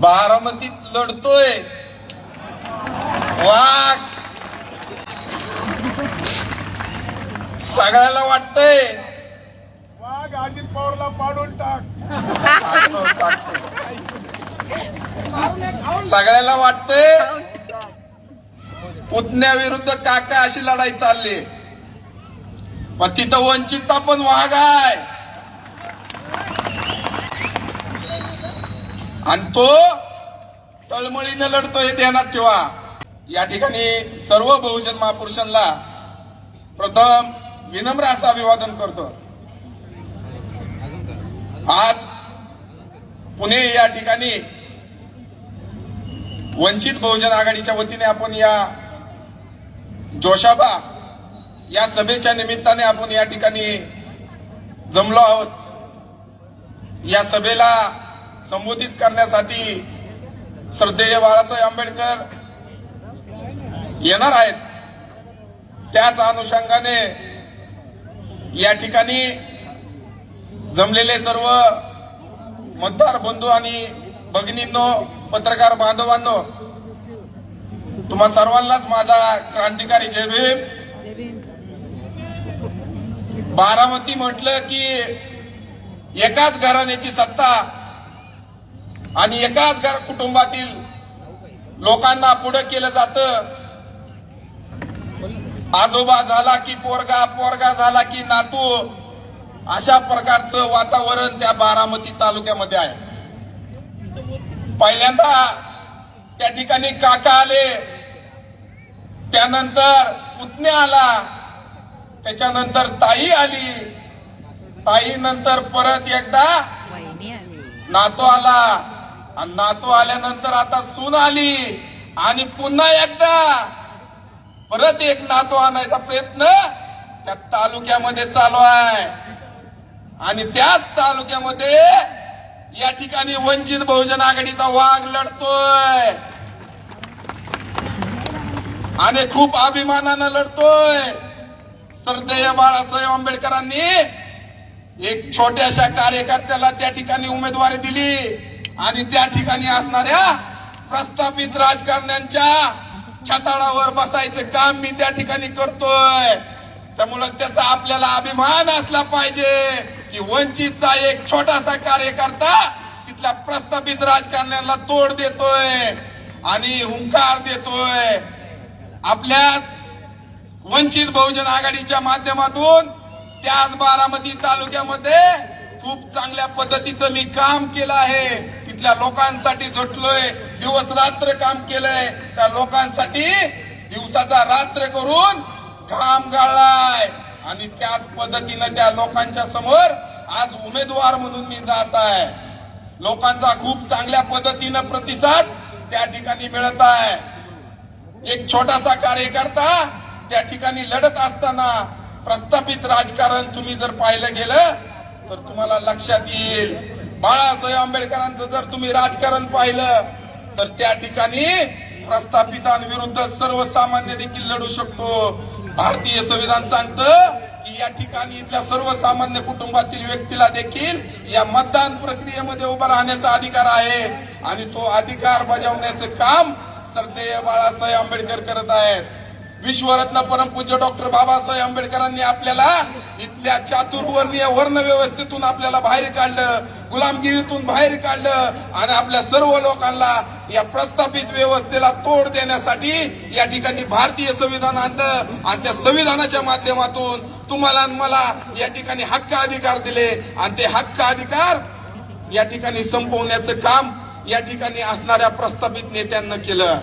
बारामतीत लढतोय. वाघ. सगळ्याला वाटतंय. वाघ अजित पवारला पाडून टाक. सगळ्याला वाटतंय. पुतण्याविरुद्ध काका अशी लढाई चालली पण तिथं वंचितचा पण वाघ आहे. आणि तो तळमळीनं लढतो हे ध्यानात ठेवा या ठिकाणी सर्व बहुजन महापुरुषांना प्रथम विनम्र असं अभिवादन करतो. आज पुणे या ठिकाणी वंचित बहुजन आघाडीच्या वतीने आपण या जोशाबा या सभेच्या निमित्ताने आपण या ठिकाणी जमलो आहोत. या सभेला संबोधित करण्यासाठी श्रद्धेय बाळासाहेब आंबेडकर येणार आहेत. त्याच अनुषंगाने या ठिकाणी जमलेले सर्व मतदार बंधू आणि भगिनींनो पत्रकार बांधवांनो तुम्हा सर्वांनाच माझा क्रांतिकारी जय भीम. बारामती म्हटलं की एकाच घराण्याची सत्ता आणि एकाच घर कुटुंबातील लोकांना पुढे केलं जातं. आजोबा झाला की पोरगा पोरगा झाला की नातू. अशा प्रकारचं वातावरण त्या बारामती तालुक्यामध्ये आहे. पहिल्यांदा त्या ठिकाणी काका आले. त्यानंतर पुतण्या आला. त्याच्यानंतर ताई आली. ताई नंतर परत एकदा नातू आला. आणि नातू आल्यानंतर आता सून आली. आणि पुन्हा एकदा परत एक नातू आणायचा प्रयत्न त्या तालुक्यामध्ये चालू आहे. आणि त्याच तालुक्यामध्ये या ठिकाणी वंचित बहुजन आघाडीचा वाघ लढतोय. आणि खूप अभिमानानं लढतोय. सरदेय बाळासाहेब आंबेडकरांनी एक छोट्याशा कार्यकर्त्याला त्या ठिकाणी उमेदवारी दिली. आणि त्या ठिकाणी असणाऱ्या प्रस्थापित राजकारण्यांच्या छताळावर बसायचं काम मी त्या ठिकाणी करतोय. त्यामुळं त्याचा आपल्याला अभिमान असला पाहिजे की वंचितचा एक छोटासा कार्यकर्ता तिथल्या प्रस्थापित राजकारण्याला तोड देतोय आणि हुंकार देतोय. आपल्याच वंचित बहुजन आघाडीच्या माध्यमातून त्याच बारामती तालुक्यामध्ये खूप चांगल्या पद्धतीचं मी काम केलं आहे. इथल्या लोकांसाठी झटलोय दिवस रात्र काम केलंय त्या लोकांसाठी दिवसाचा रात्र करून घाम गाळलाय. आणि त्याच पद्धतीनं त्या लोकांच्या समोर आज उमेदवार म्हणून मी जात आहे. लोकांचा खूप चांगल्या पद्धतीनं प्रतिसाद त्या ठिकाणी मिळत आहे. एक छोटासा कार्यकर्ता त्या ठिकाणी लढत असताना प्रस्थापित राजकारण तुम्ही जर पाहिलं गेलं तर तुम्हाला लक्षात येईल. बाळासाहेब आंबेडकरांचं जर तुम्ही राजकारण पाहिलं तर त्या ठिकाणी प्रस्थापितांविरुद्ध सर्वसामान्य देखील लढू शकतो. भारतीय संविधान सांगतं की या ठिकाणी इथल्या सर्वसामान्य कुटुंबातील व्यक्तीला देखील या मतदान प्रक्रियेमध्ये उभा राहण्याचा अधिकार आहे. आणि तो अधिकार बजावण्याचं काम सरदेय बाळासाहेब आंबेडकर करत आहेत. विश्वरत्न परमपूज्य डॉक्टर बाबासाहेब आंबेडकरांनी आपल्याला इथल्या चातुर्वर्णीय वर्ण व्यवस्थेतून आपल्याला बाहेर काढलं. गुलामगिरीतून बाहेर काढलं आणि आपल्या सर्व लोकांना या प्रस्थापित व्यवस्थेला तोड देण्यासाठी या ठिकाणी भारतीय संविधान आणलं. आणि त्या संविधानाच्या माध्यमातून तुम्हाला मला या ठिकाणी हक्क अधिकार दिले. आणि ते हक्क अधिकार या ठिकाणी संपवण्याचं काम या ठिकाणी असणाऱ्या प्रस्थापित नेत्यांना केलं.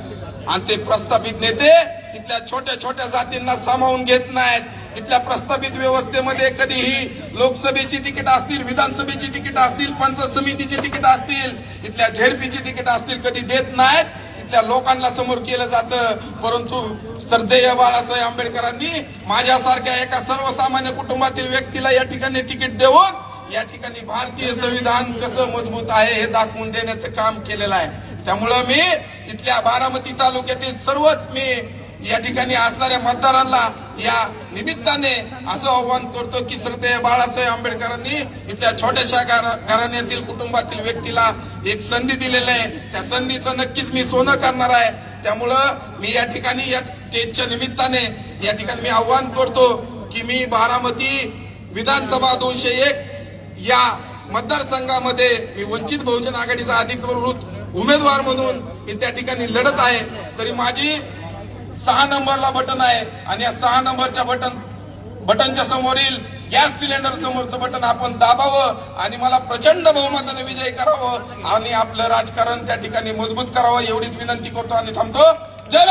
आणि ते प्रस्थापित नेते इथल्या छोट्या छोट्या जातींना सामावून घेत नाहीत. इथल्या प्रस्थापित व्यवस्थेमध्ये कधीही लोकसभेची तिकीट असतील विधानसभेची तिकीट असतील पंचायत समितीची तिकीट असतील इथल्या झेडपीची तिकीट असतील कधी देत नाहीत. इथल्या लोकांना समोर केलं जातं. परंतु श्रद्धेय बाळासाहेब आंबेडकरांनी माझ्यासारख्या एका सर्वसामान्य कुटुंबातील व्यक्तीला या ठिकाणी तिकीट देऊन या ठिकाणी भारतीय संविधान कसं मजबूत आहे हे दाखवून देण्याचं काम केलेलं आहे. त्यामुळं मी इथल्या बारामती तालुक्यातील सर्वच मी या ठिकाणी असणाऱ्या मतदारांना या निमित्ताने असं आव्हान करतो की श्रद्धेय बाळासाहेब आंबेडकरांनी इथल्या छोट्याशा घरा- घराण्यातील कुटुंबातील व्यक्तीला एक संधी दिलेली आहे. त्या संधीचं नक्कीच मी सोनं करणार आहे. त्यामुळं मी या ठिकाणी या स्टेजच्या निमित्ताने या ठिकाणी मी आव्हान करतो की मी बारामती विधानसभा दोनशे एक या मतदारसंघामध्ये मी वंचित बहुजन आघाडीचा अधिकृत उमेदवार म्हणून मी त्या ठिकाणी लढत आहे. तरी माझी सहा नंबरला बटन आहे आणि या सहा नंबरच्या बटन बटनच्या समोरील गॅस सिलेंडर समोरचं बटन आपण दाबावं आणि मला प्रचंड बहुमताने विजय करावं आणि आपलं राजकारण त्या ठिकाणी मजबूत करावं एवढीच विनंती करतो आणि थांबतो. जय